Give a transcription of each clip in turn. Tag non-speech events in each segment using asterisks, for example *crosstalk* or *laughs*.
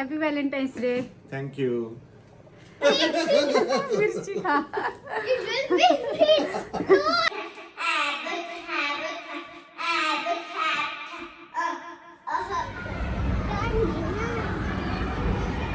Happy Valentine's day thank you मिरची खा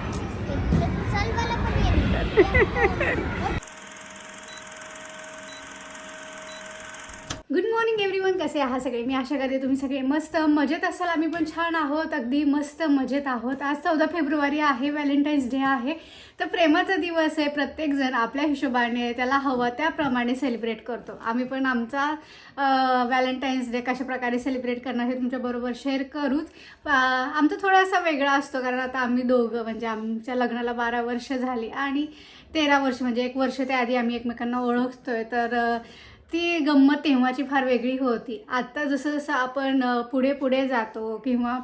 चल मला पण ये. गुड मॉर्निंग एव्हरीवन कसे आहात सगळे? मी आशा करते तुम्ही सगळे मस्त मजेत असाल. आम्ही पण छान आहोत. अगदी मस्त मजेत आहोत. आज चौदा फेब्रुवारी आहे व्हॅलेंटाईन्स डे आहे. तर प्रेमाचा दिवस आहे. प्रत्येकजण आपल्या हिशोबाने त्याला हवं त्याप्रमाणे सेलिब्रेट करतो. आम्ही पण आमचा व्हॅलेंटाईन्स डे कशाप्रकारे सेलिब्रेट करणार हे तुमच्याबरोबर शेअर करूच. आमचा थोडासा वेगळा असतो कारण आता आम्ही दोघं म्हणजे आमच्या लग्नाला बारा वर्ष झाली आणि तेरा वर्ष म्हणजे एक वर्ष त्याआधी आम्ही एकमेकांना ओळखतोय. तर ती गंमत तेव्हाची फार वेगळी होती. आत्ता जसं जसं आपण पुढे पुढे जातो किंवा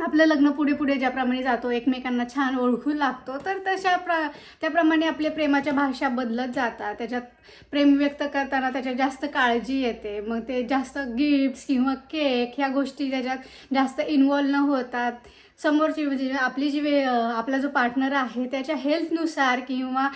आपलं लग्न पुढे पुढे ज्याप्रमाणे जातो एकमेकांना छान ओळखू लागतो तर तशा प्र त्याप्रमाणे आपल्या प्रेमाच्या भाषा बदलत जातात. त्याच्यात प्रेम व्यक्त करताना त्याच्यात जास्त काळजी येते. मग ते जास्त गिफ्ट्स किंवा केक ह्या गोष्टी त्याच्यात जास्त इन्वॉल्व न होतात. समोरची म्हणजे आपली जी वे आपला जो पार्टनर आहे त्याच्या हेल्थनुसार किंवा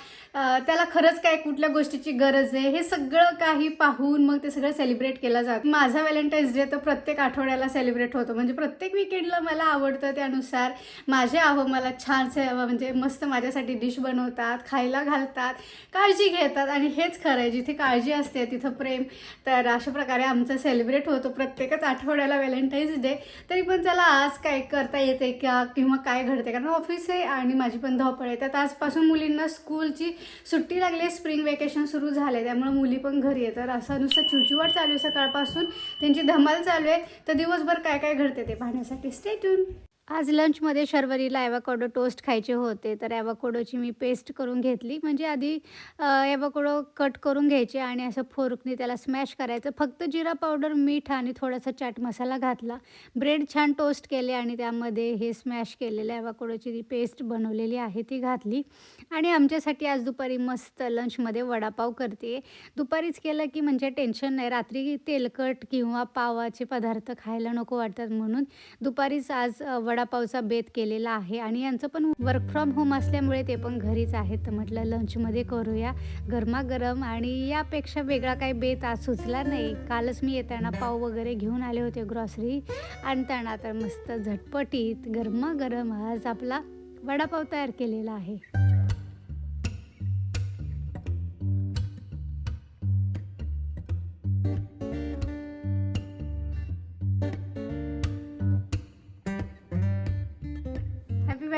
त्याला खरंच काय कुठल्या गोष्टीची गरज आहे हे सगळं काही पाहून मग ते सगळं सेलिब्रेट केलं जातं. माझा व्हॅलेंटाईन्स डे तर प्रत्येक आठवड्याला सेलिब्रेट होतो. म्हणजे प्रत्येक विकेंडला मला आवडतं त्यानुसार माझे आहो मला छान म्हणजे मस्त माझ्यासाठी डिश बनवतात खायला घालतात काळजी घेतात आणि हेच खरं आहे. जिथे काळजी असते तिथं प्रेम. तर अशा प्रकारे आमचं सेलिब्रेट होतो प्रत्येकच आठवड्याला व्हॅलेंटाईन्स डे तरी पण चला आज काय करता येते का किंवा काय घडते कारण ऑफिस आहे आणि माझी पण धावपळ आहे. त्यात आजपासून मुलींना स्कूलची सुट्टी लागली आहे. स्प्रिंग वेकेशन सुरू झाले त्यामुळे मुली पण घरी आहे तर असं नुसतं चुचुवाट चालू आहे सकाळपासून. त्यांची धमाल चालू आहे. तर दिवसभर काय काय घडते ते पाहण्यासाठी. स्टेट्यून आज लंचमध्ये शर्वरीला ॲवाकोडो टोस्ट खायचे होते तर ॲवाकोडोची मी पेस्ट करून घेतली. म्हणजे आधी ॲवाकोडो कट करून घ्यायचे आणि असं फोर्कने त्याला स्मॅश करायचं. फक्त जिरा पावडर मीठ आणि थोडासा चाट मसाला घातला. ब्रेड छान टोस्ट केले आणि त्यामध्ये हे स्मॅश केलेलं ॲवाकोडोची जी पेस्ट बनवलेली आहे ती घातली. आणि आमच्यासाठी आज दुपारी मस्त लंचमध्ये वडापाव करते. दुपारीच केलं की म्हणजे टेन्शन नाही. रात्री तेलकट किंवा पावाचे पदार्थ खायला नको वाटतात म्हणून. दुपारीच आज वडा वडापावचा बेत केलेला आहे आणि यांचं पण वर्क फ्रॉम होम असल्यामुळे ते पण घरीच आहेत. तर म्हटलं लंचमध्ये करूया गरमागरम आणि यापेक्षा वेगळा काही बेत आज सुचला नाही. कालच मी येताना पाव वगैरे घेऊन आले होते ग्रॉसरी आणताना. तर मस्त झटपटीत गरमागरम आज आपला वडापाव तयार केलेला आहे.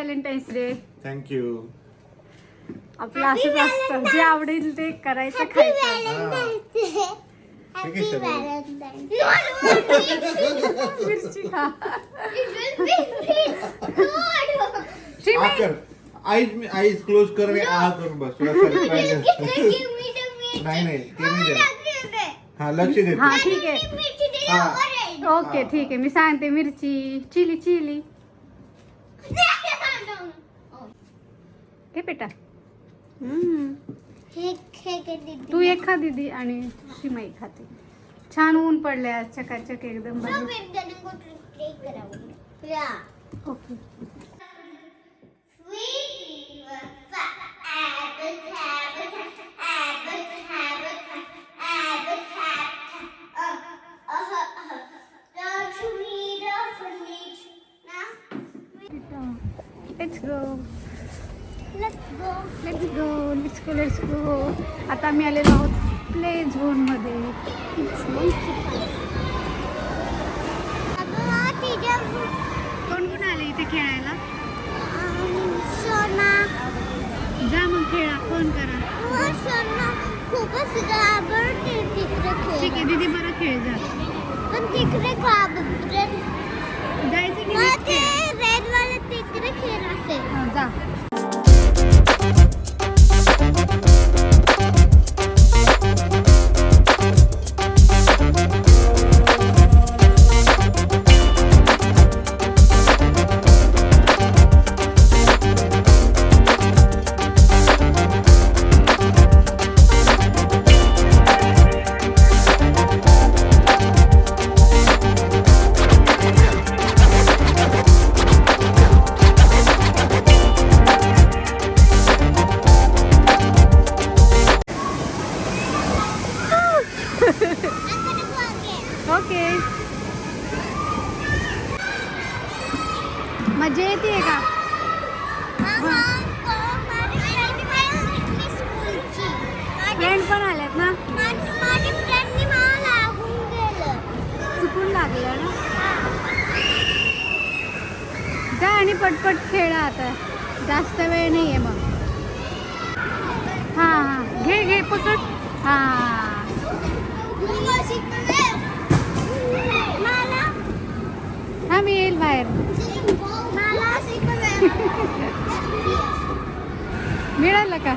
व्हॅलेंटाईन्स डे थँक्यू आपलं असंच असतं जे आवडेल ते करायचं खायचं Happy ठीक आहे, Valentine's. मिरची खा It will be sweet. Good. आ कर आईज आईज क्लोज कर आणि आ कर बस तुला surprise Give आहे. me the meat. नाही नाही ते नाही मला देणार. give it. हा लक्ष दे हा ठीक आहे मिरची दिली हा. orange. ओके ठीक आहे मी सांगते मिरची चिली चिली हे बेटा. तू एक खा दीदी आणि शिमाई खाते. छान ऊन पडले आज चकाचक एकदम. So गो आता मी आलेलो आहोत प्ले झोनमध्ये कोण कोण आले इथे खेळायला. जा मग खेळा फोन करा. खूपच ठीक आहे दीदी बरं खेळ जा. पण तिकडे जायचं की? रेड वाले तिकडे खेळ असेल. हा, जा. आता जास्त वेळ नाही आहे मग. हां हां. घे घे पकड. हां. हा मी येईल बाहेर *laughs* मिळालं का?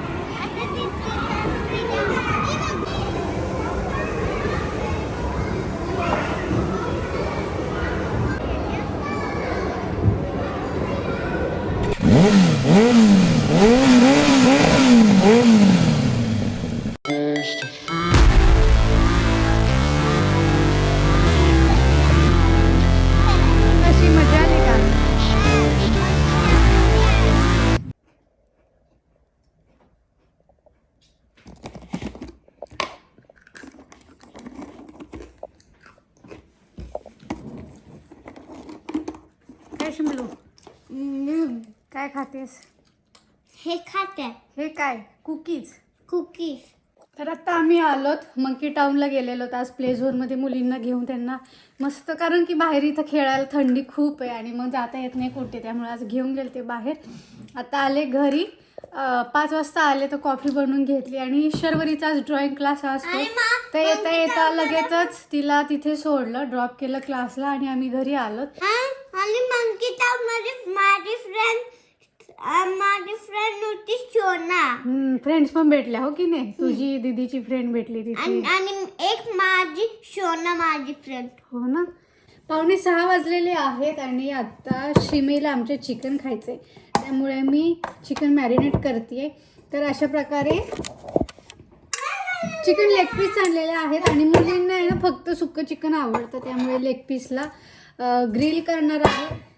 काय शिमलू काय खातेस? हे खाते. हे काय? कुकीज? कुकीज. तर आत्ता आम्ही आलोत मंकी टाऊनला गेलेलो आज प्ले झोनमध्ये मुलींना घेऊन त्यांना मस्त कारण की बाहेर इथं खेळायला थंडी खूप आहे आणि मग जाता येत नाही कुठे त्यामुळे आज घेऊन गेले ते बाहेर. आता आले घरी. पाच वाजता आले तर कॉफी बनवून घेतली आणि शर्वरीचा आज ड्रॉइंग क्लास असतो. तर येता येता लगेचच तिला तिथे सोडलं ड्रॉप केलं क्लासला आणि आम्ही घरी आलोत. मंकी टाउनमध्ये माझी फ्रेंड होती शोना. फ्रेंड्स पण भेटल्या हो की नाही? तुझी दीदीची फ्रेंड भेटली तिथे. आणि आणि एक माझी शोना माझी फ्रेंड हो ना? पावणे सहा वाजलेले आहेत आणि आता शिमेला आमचे चिकन खायचे त्यामुळे मी चिकन मॅरिनेट करते तर अशा प्रकारे चिकन लेग पीस आणलेले आहेत. आणि मुलींना आहे ना फक्त सुक्कं चिकन आवडतं. त्यामुळे लेग पीसला ग्रिल करणार आहे.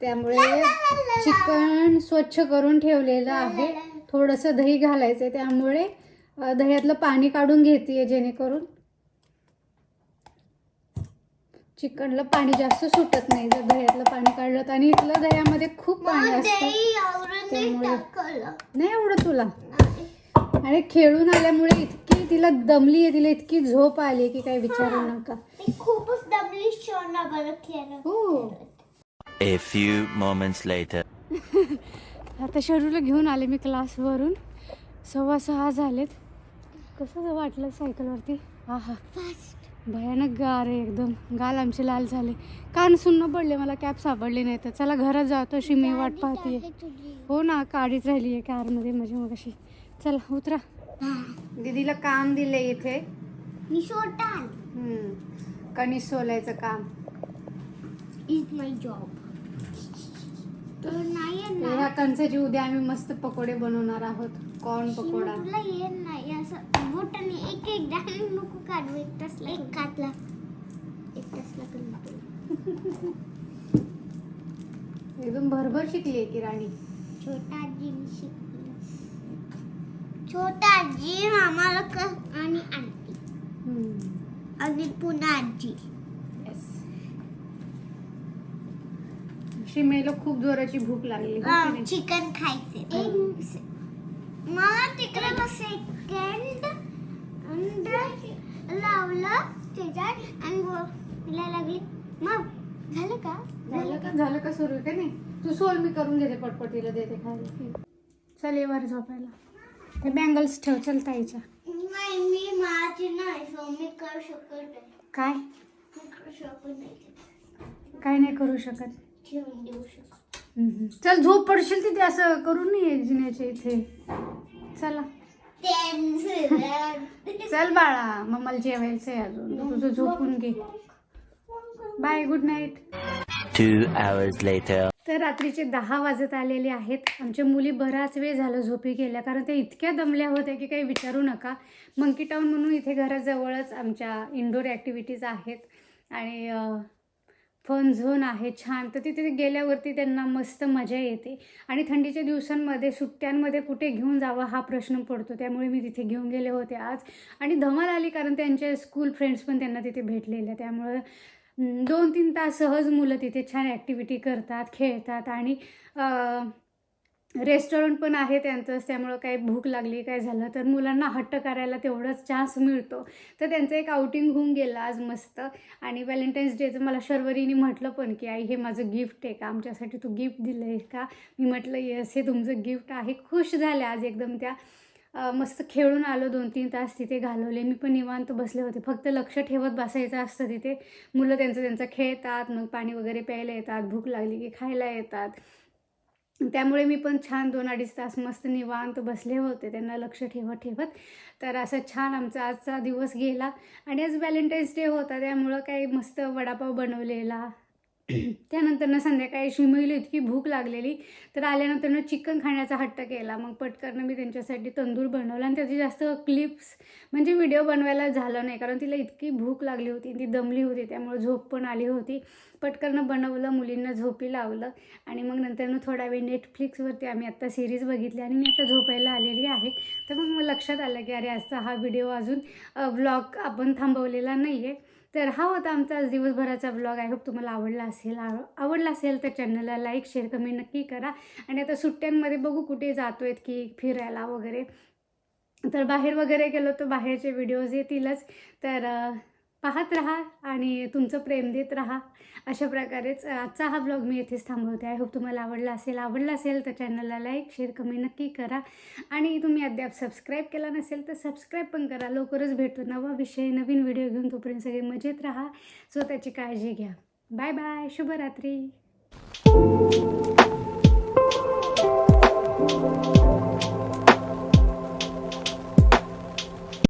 त्यामुळे चिकन स्वच्छ करून ठेवलेलं आहे. थोडंसं दही घालायचं आहे त्यामुळे दह्यातलं पाणी काढून घेते जेणेकरून चिकनला पाणी जास्त सुटत नाही जर दह्यातलं पाणी काढलं तर. आणि इथलं दह्यामध्ये खूप पाणी असतं. त्यामुळे- नाही एवढं तुला? आणि खेळून आल्यामुळे इतकी तिला दमली आहे तिला इतकी झोप आली की काही विचारू नका. खूपच दमली हो. A few moments later. *laughs* आता शरूला घेऊन आले मी क्लासवरून. सव्वा सहा झालेत. कसं वाटलं सायकलवरती? हा हा भयानक गार आहे एकदम. गाल आमचे लाल झाले. कान सुन्न पडले मला कॅब सापडली नाही तर. चला घरात जातो अशी मी वाट पाहते हो ना काढीच राहिली आहे कारमध्ये माझ्या मग अशी चला उतरा. दीदीला काम दिले इथे. कणीस सोलायचं काम. इज माय जॉब तर नाही ह्या कणसाची उद्या आम्ही मस्त पकोडे बनवणार आहोत. कॉर्न पकोडा. तुला येत नाही. असं बोटाने एक एकदा नको काढू. एक तासला एक काढला एक तासला करून एकदम भरभर शिकली आहे की राणी. छोटा आजी मी शिकली. छोटा आजी आम्हाला क आणि आंटी. हम्म. आणि पुन्हा आजी शिमेला खूप जोराची भूक लागली. हो की नाही? चिकन खायचे. से- मला तिकडे सेकंड लावलं त्याच्यात आणि बोलायला लागली. मग झालं का? झालं का? झालं का सुरू? का नाही? तू सोल मी करून घेते पटपटीला देते खायला चल ये वर झोपायला. हे बँगल्स ठेव चल ताईच्या. नाही मी माझी नाही सो मी करू शकत नाही. काय? मी करू शकत नाही. काय नाही करू शकत. ठेवून देऊ शकत हम्म. चल झोप पडशील तिथे असं करून नाही जिन्याच्या इथे. चला. चल बाळा मग मला जेवायचंय अजून. तुझं झोपून घे. Bye good night Two hours later. तर रात्रीचे दहा वाजत आलेले आहेत. आमच्या मुली बराच वेळ झालं झोपी गेल्या कारण त्या इतक्या दमल्या होत्या की काही विचारू नका. मंकी टाऊन म्हणून इथे घराजवळच आमच्या इंडोर ॲक्टिव्हिटीज आहेत. आणि फन झोन आहे छान. तर तिथे गेल्यावरती त्यांना मस्त मजा येते. आणि थंडीच्या दिवसांमध्ये सुट्ट्यांमध्ये कुठे घेऊन जावं हा प्रश्न पडतो. त्यामुळे मी तिथे घेऊन गेले होते आज. आणि धमाल आली कारण त्यांचे स्कूल फ्रेंड्स पण त्यांना तिथे भेटलेल्या. त्यामुळं दोन तीन तास सहज मुलं तिथे छान ॲक्टिव्हिटी करतात खेळतात आणि रेस्टॉरंट पण आहे त्यांचंच त्यामुळं काही भूक लागली काय झालं तर मुलांना हट्ट करायला तेवढाच चान्स मिळतो. तर त्यांचं एक आउटिंग होऊन गेलं आज मस्त. आणि व्हॅलेंटाईन्स डेचं मला शर्वरीने म्हटलं पण की आई हे माझं गिफ्ट आहे का? आमच्यासाठी तू गिफ्ट दिलं आहे का? मी म्हटलं येस हे तुमचं गिफ्ट आहे. खुश झाले आज एकदम त्या मस्त खेळून आलो दोन तीन तास तिथे घालवले. मी पण निवांत बसले होते. फक्त लक्ष ठेवत बसायचं असतं तिथे. मुलं त्यांचं त्यांचं खेळतात मग पाणी वगैरे प्यायला येतात भूक लागली की खायला येतात. त्यामुळे मी पण छान दोन अडीच तास मस्त निवांत बसले होते. त्यांना लक्ष ठेवत ठेवत. तर असं छान आमचा आजचा दिवस गेला. आणि आज व्हॅलेंटाईन्स डे होता त्यामुळं काही मस्त वडापाव बनवलेला. त्यानंतरनं संध्याकाळी शिमईला इतकी भूक लागलेली. तर आल्यानंतरनं चिकन खाण्याचा हट्ट केला. मग पटकन मी त्यांच्यासाठी तंदूर बनवला आणि त्याची जास्त क्लिप्स म्हणजे व्हिडिओ बनवायला झालं नाही. कारण तिला इतकी भूक लागली होती ती दमली होती. त्यामुळे झोप पण आली होती. पटकन बनवलं मुलींना झोपी लावलं आणि मग नंतरनं थोडा वेळ नेटफ्लिक्सवरती आम्ही आत्ता सिरीज बघितली आणि मी आता झोपायला आलेली आहे. तर मग मला लक्षात आलं की अरे आजचा हा व्हिडिओ अजून व्लॉग आपण थांबवलेला नाही आहे तर हा होता आमचा आज दिवसभराचा ब्लॉग आय होप तुम्हाला आवडला असेल. आव- आवडला असेल तर चॅनलला लाईक शेअर कमेंट नक्की करा. आणि आता सुट्ट्यांमध्ये बघू कुठे जातो आहेत की फिरायला वगैरे. तर बाहेर वगैरे गेलो तर बाहेरचे व्हिडिओज येतीलच. तर पाहत राहा आणि तुमचं प्रेम देत राहा. अशा प्रकारेच आजचा हा ब्लॉग मी येथेच थांबवते. आय होप तुम्हाला आवडला असेल. आवडला असेल तर चॅनलला लाईक शेअर कमेंट नक्की करा. आणि तुम्ही अद्याप सबस्क्राईब केला नसेल तर सबस्क्राईब पण करा. लवकरच भेटू नवा विषय नवीन व्हिडिओ घेऊन. तोपर्यंत सगळे मजेत राहा. स्वतःची काळजी घ्या. Bye bye. शुभरात्री.